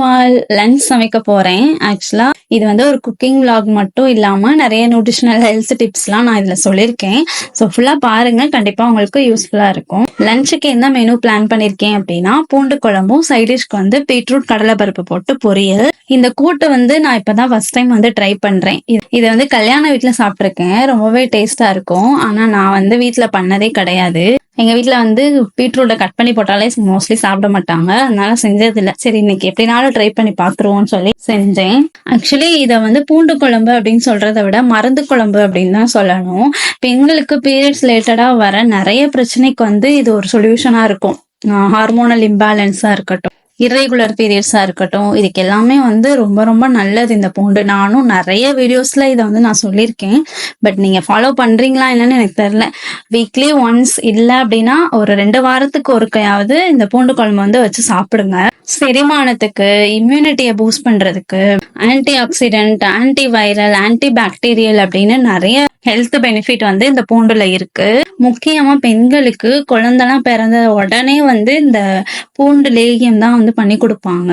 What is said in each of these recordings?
All lunch சமைக்க போறேன். ஆக்சுவலா இது வந்து ஒரு குக்கிங் விளாக் மட்டும் இல்லாம நிறைய நியூட்ரிஷனல் ஹெல்த் டிப்ஸ்லாம் நான் இதுல சொல்லியிருக்கேன். ஸோ ஃபுல்லா பாருங்க. கண்டிப்பா உங்களுக்கு யூஸ்ஃபுல்லா இருக்கும். லஞ்சுக்கு என்ன மெனு பிளான் பண்ணிருக்கேன் அப்படின்னா பூண்டு குழம்பும் சைடிஷ்க்கு வந்து பீட்ரூட் கடலைப்பருப்பு போட்டு பொரியல். இந்த கூட்டு வந்து நான் இப்பதான் ஃபர்ஸ்ட் டைம் வந்து ட்ரை பண்றேன். இது- வந்து கல்யாண வீட்டுல சாப்பிட்ருக்கேன் ரொம்பவே டேஸ்டா இருக்கும். ஆனா நான் வந்து வீட்டுல பண்ணதே கிடையாது. எங்க வீட்டில் வந்து பீட்ரூட்டை கட் பண்ணி போட்டாலே மோஸ்ட்லி சாப்பிட மாட்டாங்க. அதனால செஞ்சது சரி இன்னைக்கு எப்படினாலும் ட்ரை பண்ணி பாத்துருவோம்னு சொல்லி செஞ்சேன். ஆக்சுவலி இத வந்து பூண்டு குழம்பு அப்படின்னு சொல்றதை விட மருந்து குழம்பு அப்படின்னு தான் சொல்லணும். பெண்களுக்கு பீரியட்ஸ் ரிலேட்டடா வர நிறைய பிரச்சனைக்கு வந்து இது ஒரு சொல்யூஷனா இருக்கும். ஹார்மோனல் இம்பேலன்ஸாக இருக்கட்டும். Irregular பீரியட்ஸா இருக்கட்டும் இதுக்கு எல்லாமே வந்து ரொம்ப ரொம்ப நல்லது இந்த பூண்டு. நானும் நிறைய வீடியோஸ்ல இதை வந்து நான் சொல்லியிருக்கேன். பட் நீங்க ஃபாலோ பண்றீங்களா என்னன்னு எனக்கு தெரியல. வீக்லி ஒன்ஸ் இல்லை அப்படின்னா ஒரு ரெண்டு வாரத்துக்கு ஒருக்கையாவது இந்த பூண்டு குழம்பு வந்து வச்சு சாப்பிடுங்க. செரிமானத்துக்கு இம்யூனிட்டியை பூஸ்ட் பண்றதுக்கு anti accident anti viral anti bacterial அப்படின்னு நிறைய ஹெல்த் பெனிஃபிட் வந்து இந்த பூண்டுல இருக்கு. முக்கியமா பெண்களுக்கு குழந்தைலாம் பிறந்த உடனே வந்து இந்த பூண்டு லேகியம் தான் வந்து பண்ணி கொடுப்பாங்க.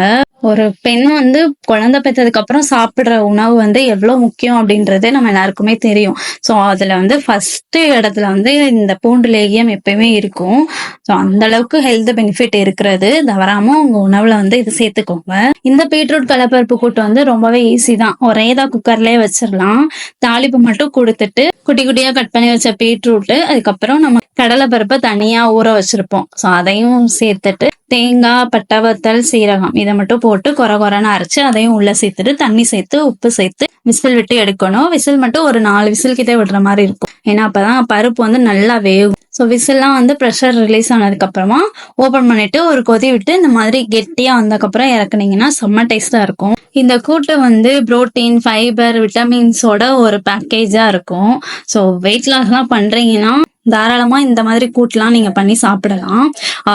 ஒரு பெண் வந்து குழந்தை பெற்றதுக்கு அப்புறம் சாப்பிடுற உணவு வந்து எவ்வளவு முக்கியம் அப்படின்றது நம்ம எல்லாருக்குமே தெரியும். ஸோ அதுல வந்து ஃபர்ஸ்ட் இடத்துல வந்து இந்த பூண்டு லேகியம் எப்பயுமே இருக்கும். ஸோ அந்த அளவுக்கு ஹெல்த் பெனிஃபிட் இருக்கிறது. தவறாம உங்க உணவுல வந்து இது சேர்த்துக்கோங்க. இந்த பீட்ரூட் கலப்பருப்பு கூட்டு வந்து ரொம்பவே ஈஸி தான். ஒரே தான் குக்கர்லயே வச்சிடலாம் தாளிப்பு மட்டும் கொடுத்துட்டு குட்டி குட்டியா கட் பண்ணி வச்ச பீட்ரூட் அதுக்கப்புறம் நம்ம கடலை பருப்பை தனியா ஊற வச்சிருப்போம். ஸோ அதையும் சேர்த்துட்டு தேங்காய் பட்டை வத்தல் சீரகம் இதை மட்டும் போட்டு கொர கொரன்னு அரைச்சு அதையும் உள்ள சேர்த்துட்டு தண்ணி சேர்த்து உப்பு சேர்த்து விசில் விட்டு எடுக்கணும். விசில் மட்டும் ஒரு நாலு விசில் கிட்டே விடுற மாதிரி இருக்கும். ஏன்னா அப்பதான் பருப்பு வந்து நல்லா வேகும். ஸோ விசில்லாம் வந்து ப்ரெஷர் ரிலீஸ் ஆனதுக்கு அப்புறமா ஓபன் பண்ணிட்டு ஒரு கொதி விட்டு இந்த மாதிரி கெட்டியா வந்ததுக்கப்புறம் இறக்குனீங்கன்னா செம்ம டேஸ்டா இருக்கும். இந்த கூட்டு வந்து புரோட்டீன் ஃபைபர் விட்டமின்ஸோட ஒரு பேக்கேஜா இருக்கும். ஸோ வெயிட் லாஸ்லாம் பண்றீங்கன்னா தாராளமா இந்த மாதிரி கூட்டுலாம் நீங்க பண்ணி சாப்பிடலாம்.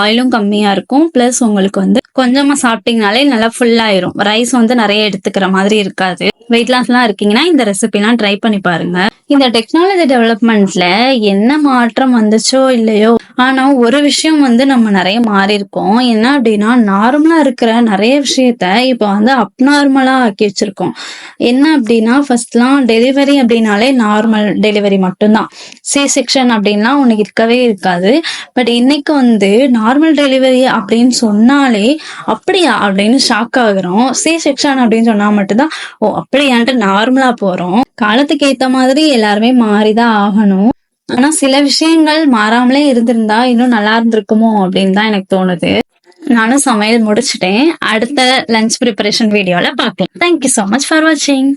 ஆயிலும் கம்மியா இருக்கும். பிளஸ் உங்களுக்கு வந்து கொஞ்சமா சாப்பிட்டீங்கனாலே நல்லா ஃபுல்லாயிரும் ரைஸ் வந்து நிறைய எடுத்துக்கிற மாதிரி இருக்காது. வெயிட் லாஸ்லாம் இருக்கீங்கன்னா இந்த ரெசிபிலாம் ட்ரை பண்ணி பாருங்க. இந்த டெக்னாலஜி டெவலப்மெண்ட்ல என்ன மாற்றம் வந்துச்சோ இல்லையோ ஆனா ஒரு விஷயம் வந்து நம்ம நிறைய மாறி இருக்கோம் என்ன அப்படின்னா நார்மலா இருக்கிற நிறைய விஷயத்த இப்போ வந்து அப்நார்மலா ஆக்கி வச்சிருக்கோம். என்ன அப்படின்னா ஃபர்ஸ்ட்லாம் டெலிவரி அப்படின்னாலே நார்மல் டெலிவரி மட்டும்தான். சி செக்ஷன் அப்படின்லாம் உனக்கு இருக்கவே இருக்காது. பட் இன்னைக்கு வந்து நார்மல் டெலிவரி அப்படின்னு சொன்னாலே அப்படியா அப்படின்னு ஷாக் ஆகுறோம். சி செக்ஷன் அப்படின்னு சொன்னா மட்டும்தான் ஓ அப்படியான்ட்டு நார்மலா போறோம். காலத்துக்கு ஏத்த மாதிரி எல்லாருமே மாறிதான் ஆகணும். ஆனா சில விஷயங்கள் மாறாமலே இருந்திருந்தா இன்னும் நல்லா இருந்திருக்குமோ அப்படின்னு தான் எனக்கு தோணுது. நானும் சமையல் முடிச்சிட்டேன். அடுத்த லஞ்ச் ப்ரிப்பரேஷன் வீடியோல பாக்கலாம் தேங்க்யூ சோ மச் ஃபார் வாட்சிங்